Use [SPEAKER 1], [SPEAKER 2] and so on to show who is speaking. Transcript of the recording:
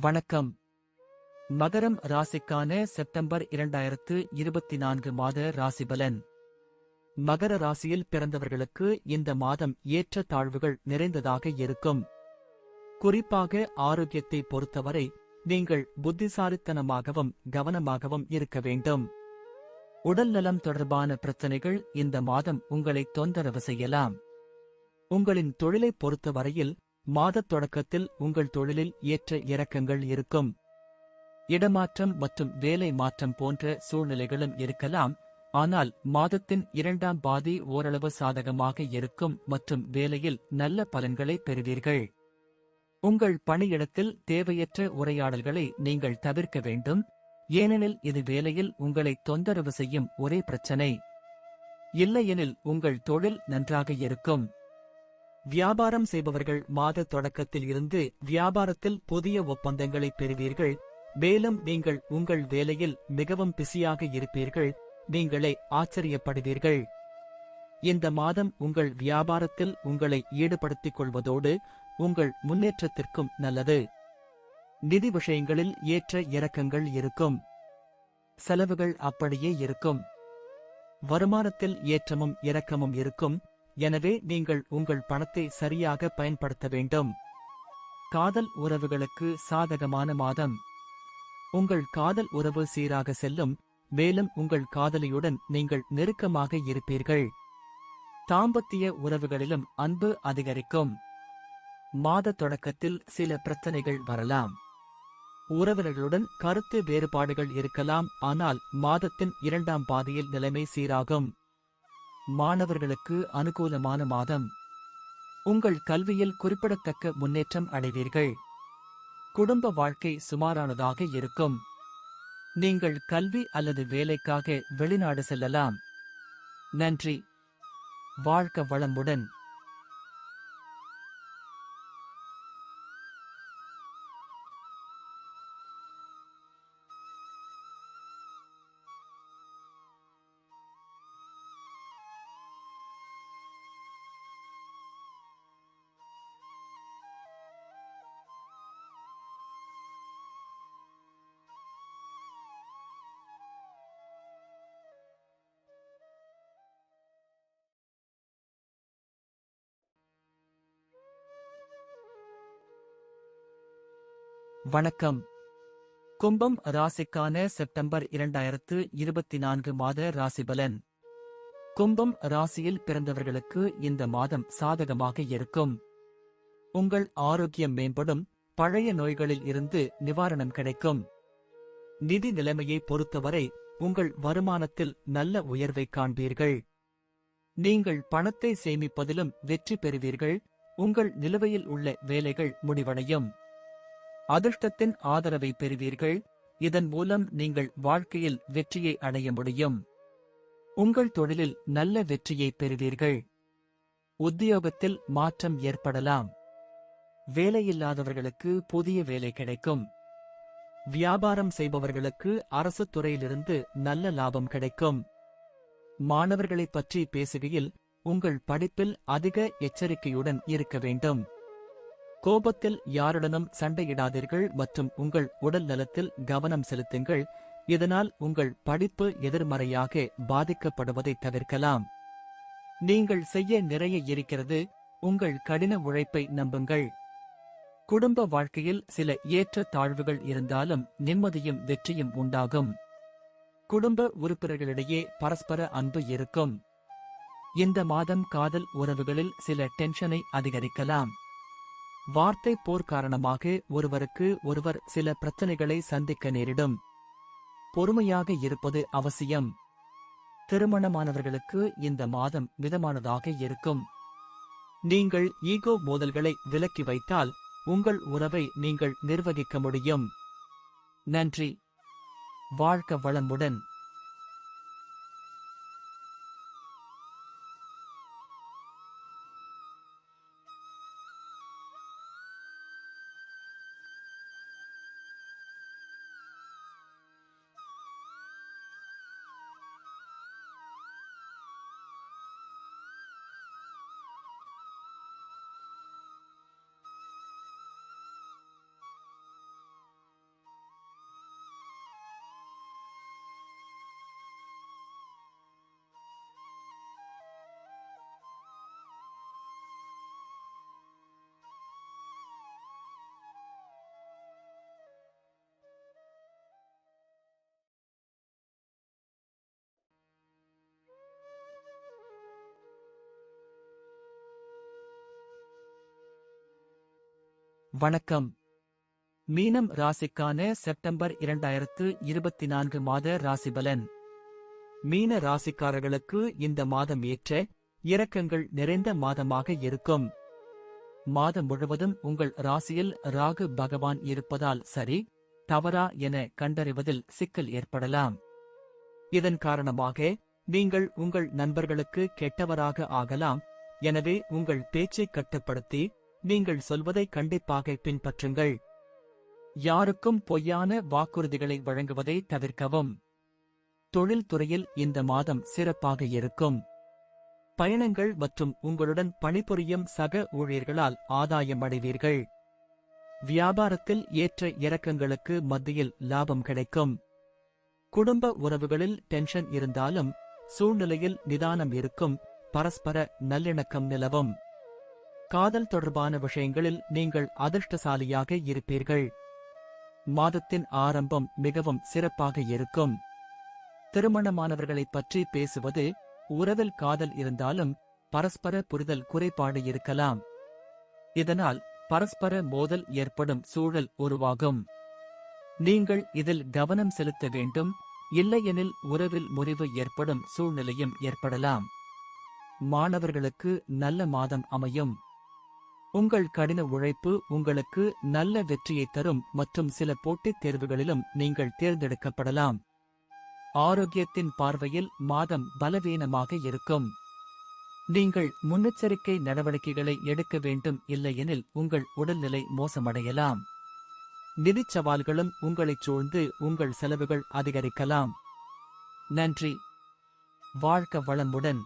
[SPEAKER 1] வணக்கம். மகரம் ராசிக்கான செப்டம்பர் இரண்டாயிரத்து இருபத்தி நான்கு மாத ராசிபலன். மகர ராசியில் பிறந்தவர்களுக்கு இந்த மாதம் ஏற்ற தாழ்வுகள் நிறைந்ததாக இருக்கும். குறிப்பாக ஆரோக்கியத்தை பொறுத்தவரை நீங்கள் புத்திசாலித்தனமாகவும் கவனமாகவும் இருக்க வேண்டும். உடல்நலம் தொடர்பான பிரச்சனைகள் இந்த மாதம் உங்களை தொந்தரவு செய்யலாம். உங்களின் தொழிலைப் பொறுத்தவரையில் மாதத் தொடக்கத்தில் உங்கள் தொழிலில் ஏற்ற இறக்கங்கள் இருக்கும். இடமாற்றம் மற்றும் வேலை மாற்றம் போன்ற சூழ்நிலைகளும் இருக்கலாம் ஆனால் மாதத்தின் இரண்டாம் பாதி ஓரளவு சாதகமாக இருக்கும் மற்றும் வேலையில் நல்ல பலன்களை பெறுவீர்கள். உங்கள் பணியிடத்தில் தேவையற்ற உரையாடல்களை நீங்கள் தவிர்க்க வேண்டும் ஏனெனில் இது வேலையில் உங்களை தொந்தரவு செய்யும் ஒரே பிரச்சனை. இல்லையெனில் உங்கள் தொழில் நன்றாக இருக்கும். வியாபாரம் செய்பவர்கள் மாத தொடக்கத்தில் இருந்து வியாபாரத்தில் புதிய ஒப்பந்தங்களை பெறுவீர்கள். மேலும் நீங்கள் உங்கள் வேலையில் மிகவும் பிஸியாக இருப்பீர்கள். நீங்களே ஆச்சரியப்படுவீர்கள். இந்த மாதம் உங்கள் வியாபாரத்தில் உங்களை ஈடுபடுத்திக் கொள்வதோடு உங்கள் முன்னேற்றத்திற்கும் நல்லது. நிதி விஷயங்களில் ஏற்ற இறக்கங்கள் இருக்கும். செலவுகள் அப்படியே இருக்கும். வருமானத்தில் ஏற்றமும் இறக்கமும் இருக்கும். எனவே நீங்கள் உங்கள் பணத்தை சரியாக பயன்படுத்த வேண்டும். காதல் உறவுகளுக்கு சாதகமான மாதம். உங்கள் காதல் உறவு சீராக செல்லும் மேலும் உங்கள் காதலியுடன் நீங்கள் நெருக்கமாக இருப்பீர்கள். தாம்பத்திய உறவுகளிலும் அன்பு அதிகரிக்கும். மாத தொடக்கத்தில் சில பிரச்சனைகள் வரலாம். உறவினர்களுடன் கருத்து வேறுபாடுகள் இருக்கலாம் ஆனால் மாதத்தின் இரண்டாம் பாதியில் நிலைமை சீராகும். மாணவர்களுக்கு அனுகூலமான மாதம். உங்கள் கல்வியில் குறிப்பிடத்தக்க முன்னேற்றம் அடைவீர்கள். குடும்ப வாழ்க்கை சுமாரானதாக இருக்கும். நீங்கள் கல்வி அல்லது வேலைக்காக வெளிநாடு செல்லலாம். நன்றி. வாழ்க்க வளமுடன். வணக்கம். கும்பம் ராசிக்கான செப்டம்பர் இரண்டாயிரத்து இருபத்தி நான்கு மாத ராசிபலன். கும்பம் ராசியில் பிறந்தவர்களுக்கு இந்த மாதம் சாதகமாக இருக்கும். உங்கள் ஆரோக்கியம் மேம்படும் பழைய நோய்களில் இருந்து நிவாரணம் கிடைக்கும். நிதி நிலைமையை பொறுத்தவரை உங்கள் வருமானத்தில் நல்ல உயர்வை காண்பீர்கள். நீங்கள் பணத்தை சேமிப்பதிலும் வெற்றி பெறுவீர்கள் உங்கள் நிலுவையில் உள்ள வேலைகள் முடிவடையும். அதிர்ஷ்டத்தின் ஆதரவை பெறுவீர்கள். இதன் மூலம் நீங்கள் வாழ்க்கையில் வெற்றியை அடைய முடியும். உங்கள் தொழிலில் நல்ல வெற்றியை பெறுவீர்கள். உத்தியோகத்தில் மாற்றம் ஏற்படலாம். வேலையில்லாதவர்களுக்கு புதிய வேலை கிடைக்கும். வியாபாரம் செய்பவர்களுக்கு அரசு துறையிலிருந்து நல்ல லாபம் கிடைக்கும். மாணவர்களைப் பற்றி பேசுகையில் உங்கள் படிப்பில் அதிக எச்சரிக்கையுடன் இருக்க வேண்டும். கோபத்தில் யாருடனும் சண்டையிடாதீர்கள் மற்றும் உங்கள் உடல் நலத்தில் கவனம் செலுத்துங்கள். இதனால் உங்கள் படிப்பு எதிர்மறையாக பாதிக்கப்படுவதை தவிர்க்கலாம். நீங்கள் செய்ய நிறைய இருக்கிறது உங்கள் கடின உழைப்பை நம்புங்கள். குடும்ப வாழ்க்கையில் சில ஏற்ற தாழ்வுகள் இருந்தாலும் நிம்மதியும் வெற்றியும் உண்டாகும். குடும்ப உறுப்பினர்களிடையே பரஸ்பர அன்பு இருக்கும். இந்த மாதம் காதல் உறவுகளில் சில டென்ஷனை அதிகரிக்கலாம். வார்த்தை போர் காரணமாக ஒருவருக்கு ஒருவர் சில பிரச்சனைகளை சந்திக்க நேரிடும். பொறுமையாக இருப்பது அவசியம். திருமணமானவர்களுக்கு இந்த மாதம் மிதமானதாக இருக்கும். நீங்கள் ஈகோ மோதல்களை விலக்கி வைத்தால் உங்கள் உறவை நீங்கள் நிர்வகிக்க முடியும். நன்றி. வாழ்க்க வளமுடன். வணக்கம். மீனம் ராசிக்கான செப்டம்பர் இரண்டாயிரத்து இருபத்தி நான்கு மாத ராசிபலன். மீன ராசிக்காரர்களுக்கு இந்த மாதம் ஏற்ற இரக்கங்கள் நிறைந்த மாதமாக இருக்கும். மாதம் முழுவதும் உங்கள் ராசியில் ராகு பகவான் இருப்பதால் சரி தவறா என கண்டறிவதில் சிக்கல் ஏற்படலாம். இதன் காரணமாக நீங்கள் உங்கள் நண்பர்களுக்கு கெட்டவராக ஆகலாம். எனவே உங்கள் பேச்சை கட்டுப்படுத்தி நீங்கள் சொல்வதை கண்டிப்பாக பின்பற்றுங்கள். யாருக்கும் பொய்யான வாக்குறுதிகளை வழங்குவதை தவிர்க்கவும். தொழில்துறையில் இந்த மாதம் சிறப்பாக இருக்கும். பயணங்கள் மற்றும் உங்களுடன் பணிபுரியும் சக ஊழியர்களால் ஆதாயம் அடைவீர்கள். வியாபாரத்தில் ஏற்ற இறக்கங்களுக்கு மத்தியில் லாபம் கிடைக்கும். குடும்ப உறவுகளில் டென்ஷன் இருந்தாலும் சூழ்நிலையில் நிதானம் இருக்கும். பரஸ்பர நல்லிணக்கம் நிலவும். காதல் தொடர்பான விஷயங்களில் நீங்கள் அதிர்ஷ்டசாலியாக இருப்பீர்கள். மாதத்தின் ஆரம்பம் மிகவும் சிறப்பாக இருக்கும். திருமணமானவர்களைப் பற்றி பேசுவது உறவில் காதல் இருந்தாலும் பரஸ்பர புரிதல் குறைபாடு இருக்கலாம். இதனால் பரஸ்பர மோதல் ஏற்படும் சூழல் உருவாகும். நீங்கள் இதில் கவனம் செலுத்த வேண்டும் இல்லையெனில் உறவில் முறிவு ஏற்படும் சூழ்நிலையும் ஏற்படலாம். மாணவர்களுக்கு நல்ல மாதம் அமையும். உங்கள் கடின உழைப்பு உங்களுக்கு நல்ல வெற்றியை தரும் மற்றும் சில போட்டித் தேர்வுகளிலும் நீங்கள் தேர்ந்தெடுக்கப்படலாம். ஆரோக்கியத்தின் பார்வையில் மாதம் பலவீனமாக இருக்கும். நீங்கள் முன்னெச்சரிக்கை நடவடிக்கைகளை எடுக்க வேண்டும் இல்லையெனில் உங்கள் உடல்நிலை மோசமடையலாம். நிதி சவால்களும் உங்களைச் சூழ்ந்து உங்கள் செலவுகள் அதிகரிக்கலாம். நன்றி. வாழ்க்க வளமுடன்.